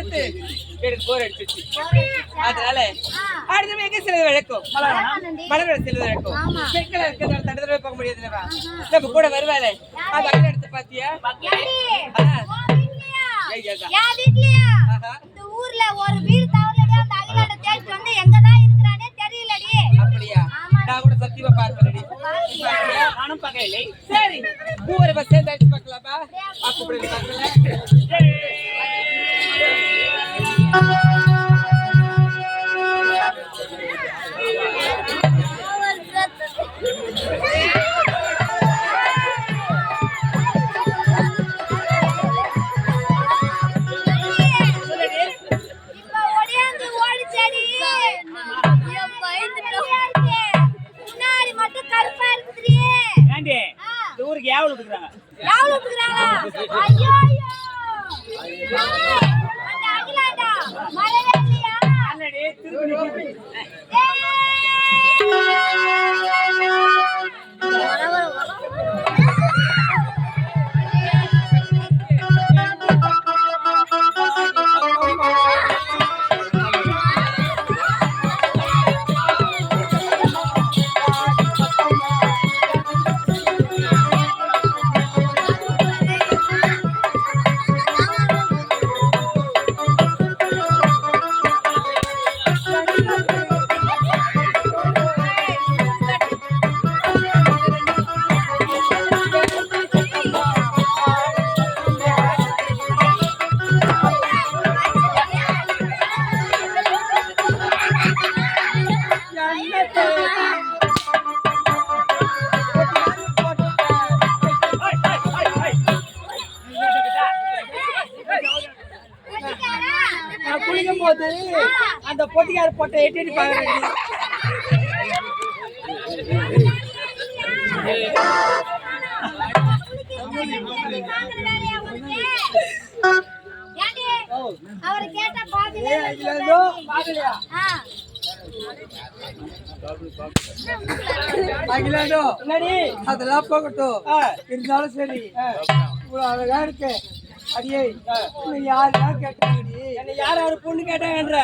பார்த்து எனக்கு போர் அடிச்சிச்சு அதனால அடுத்த எங்க சிலது விளக்கும் மலரோட சிலது விளக்கும். பெண்களை இருக்கிறதால தடவை பார்க்க முடியாது இல்லவா? நம்ம கூட வருவாளே? அந்த அண்ணன் எடுத்து பாத்தியா. இந்த ஊர்ல ஒரு வீடு தவறலடி அந்த அகிலாண்ட தேடிட்டு வந்து எங்கதான் இருக்கிறானே தெரியலடி. அப்படியா. நான் கூட சத்தியமா பாத்தியா? நானும் சரி. ஊரை பஸ் சேர்ந்து பார்க்கலாமா? கூப்பிடுங்க பார்க்கல Bye. பொட்டிக்கார போட்ட எட்டி பாக்குறேன்? அவரை கேட்டா பாக்கலையா அதெல்லாம் போகட்டும். இருந்தாலும் சரி. இவ்வளவு அழகா இருக்கு. அடியே நீ யாரு யார் கேட்டாங்கடி என்ன யார் யாரு பொண்ணு கேட்டாங்கன்ற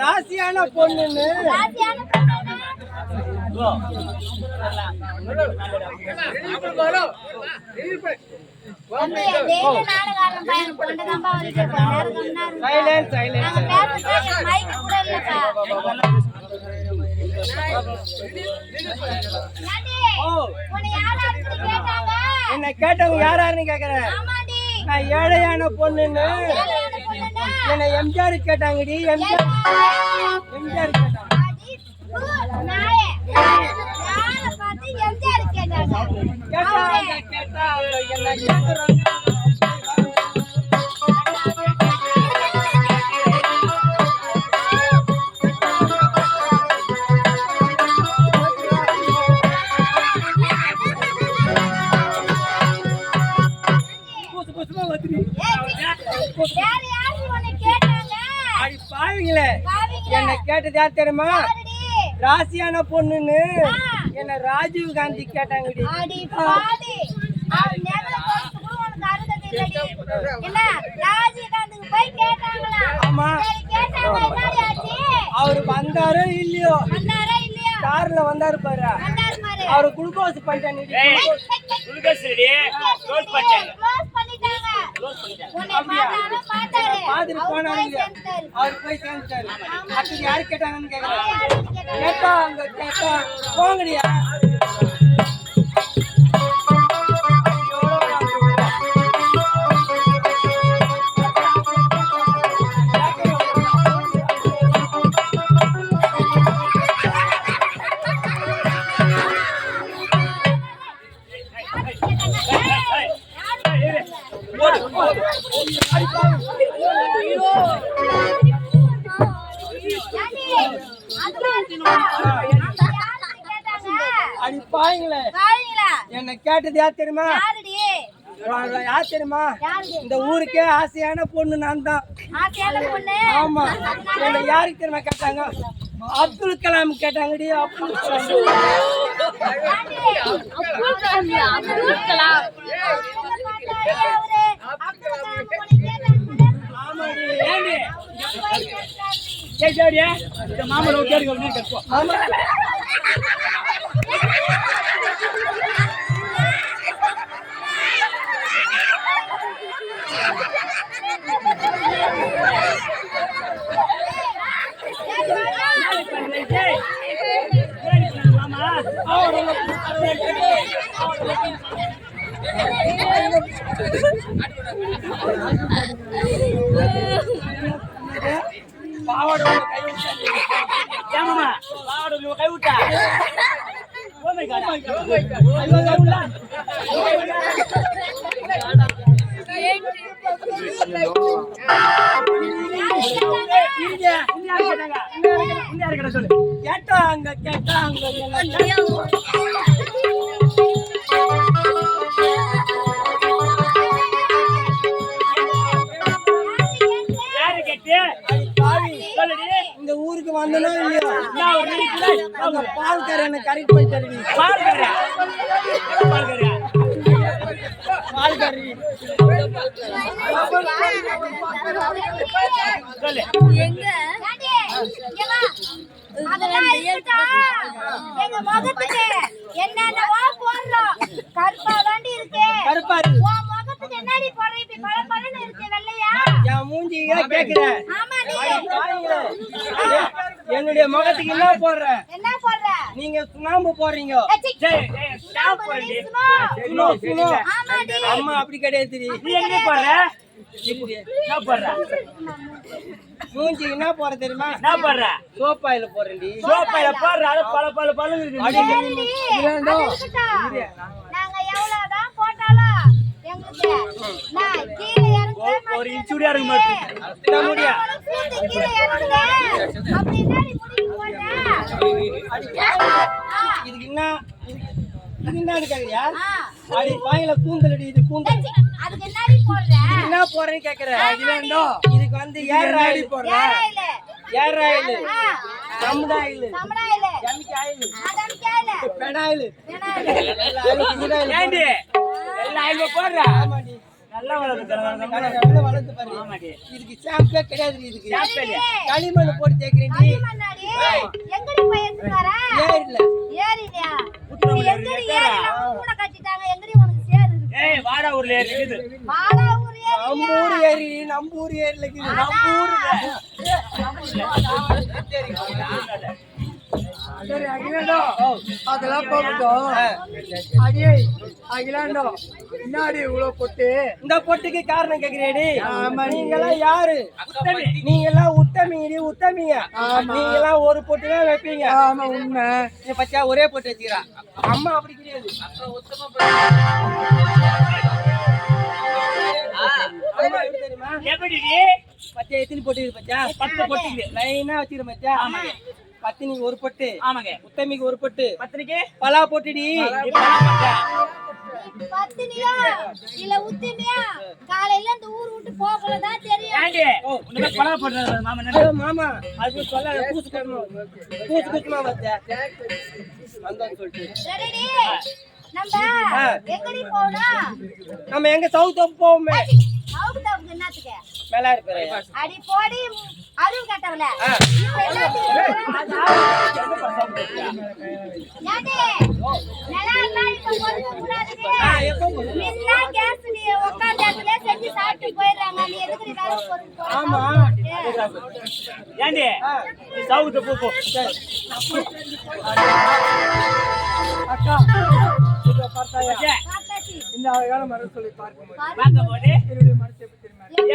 ராசியான பொண்ணுன்னா? சைலன்ஸ் சைலன்ஸ் கூட இல்லப்பா. என்ன கேட்டவங்க யார் யாருன்னு கேக்குறேன் நான் ஏழையான பொண்ணுன்னு என்ன எம்ஜிஆர் கேட்டாங்கடி எம்ஜிஆர் எம்ஜிஆர் என்ன கேட்டது யார் தெரியுமா ராசியான பொண்ணுன்னு என்ன ராஜீவ் காந்தி கேட்டாங்க? அவரு வந்தாரோ இல்லையோ? வந்தாரா இல்லையா? கார்ல வந்தாரு பாரு. அவரு குளுக்கோஸ் பண்ணிட்டாங்க. பார்த்தாரு. மாதிரி அவர் போய்? சேர்ந்துட்டாரு. அடுத்தது யாரு கேட்டாங்கன்னு கேட்டாங்க? கேட்டா அங்க கேட்டா போங்கடியா கேட்டது யார் தெரியுமா? யார் தெரியுமா? இந்த ஊருக்கே ஆசையான பொண்ணு நான் தான். ஆசையான பொண்ணு? ஆமா. என்ன யாருக்கு தெரியுமா கேட்டாங்க? அப்துல் கலாம் கேட்டாங்கடி அப்துல் கலாம். ஏண்டி? அப்துல் கலாம். பாவாடை உள்ள கேட்டாங்க கேட்டாங்க இந்த ஊருக்கு வந்தனோ இல்லையோ நான் ஒரு நிமிஷம் அந்த பால்காரனை கரெக்ட் பண்ணி தருவி பாருங்கறியா பாருங்கறியா பால்காரி சொல்லு எங்க அதெல்லாம் இருக்கட்டும். எங்க முகத்துக்கு என்னென்னவோ போடுறோம். கருப்பா தாண்டி இருக்கு. கருப்பாரு உன் முகத்துக்கு என்னடி போடுற? இப்படி பளபளன்னு இருக்கு, வெள்ளையா? என் மூஞ்சியா கேக்குற ஆமாடி. பாருங்களே. என்னுடைய முகத்துக்கு என்ன போடுற? என்ன போடுற? நீங்க சுண்ணாம்பு போடுறீங்க. அம்மா அப்படி கிடையாது நீ எங்க என்ன போடுற? மூஞ்சி என்ன போற தெரியுமா? என்ன போடுற? சோப்பாயில போறேன்டி சோப்பையில போடுற அது பல பல பல. நாங்க எவ்வளவுதான் போட்டாலும் எங்களுக்கு ஒரு இன்ச்சுடியா இருக்கு இதுக்கு என்ன இது- என்ன கேக்குறியா ஆ. அடி பாயில கூந்தல். அடி இது கூந்தல்? என்ன போறேன்னு கேக்குற? இதுக்கு வந்து ஏர் ஆயில். போடுற. Hair oil. சமுதாயில் சமடாயில. எமிக் ஆயில். பெனாயில். ஏண்டி? போடுற. ஆமாடி நல்லா வளர்த்து பாரு. ஆமாடி இதுக்கு ஷாம்பே கிடையாது இதுக்கு. களிமண் போட்டு தேய்க்கிறேன்? ஏர்ல ஏறிலையா? புத்தகம் இது எங்கடி ஏறி நம்ம கூட கட்டிட்டாங்க, எங்கடி உனக்கு சேரு இருக்கு? ஏய் வாடா ஊர்ல இருக்குது வாடா ஊர் ஏறி நம்பூர் ஏரி நம்பூர் ஏரில இருக்குது சரி அகிலாண்டோ அதெல்லாம் போகட்டும் அடியே அகிலாண்டோ. முன்னாடி இவ்வளவு பொட்டு? இந்த பொட்டுக்கு காரணம் கேக்குறேடி. ஆமா நீங்க எல்லாம் யாரு? நீங்க எல்லாம் உத்தமிடி உத்தமிங்க. நீங்க எல்லாம் ஒரு பொட்டு தான் வைப்பீங்க. ஆமா உண்மை. நீ பச்சா ஒரே பொட்டு வச்சுக்கிறா. அம்மா அப்படி கிடையாது. எப்படி பச்சை எத்தனை பொட்டு பச்சா? பத்து பொட்டுக்குது. லைனா வச்சிரு மச்சா ஆமாங்க. பத்தினிக்கு ஒரு பொட்டு. ஆமாங்க. உத்தமிக்கு ஒரு பொட்டு. பத்திரிக்கை பலா பொட்டுடி? பத்தினியா? இல்ல உத்தினியா? காலையில இந்த ஊர் விட்டு போகலதான் தெரியும். ஏண்டி உனக்கு பலா போடுறது மாமா என்ன ஐயோ, மாமா. அது சொல்ல பூசு கட்டணும். பூசு வந்தான்னு சொல்லிட்டு. நம்ம. எங்கடி நம்ம எங்க சவுத் போவோமே? என்னத்துக்கு? மேல இருப்பாரு அடி போடி அருள் கட்டவல ஏண்டி? பூ அக்கா பார்த்தாயா. இந்த அழகான மரம் சொல்லி பார்க்கும் பாரு. பார்க்க போது என்னுடைய மனசை எப்படி தெரியுமா? எப்படி?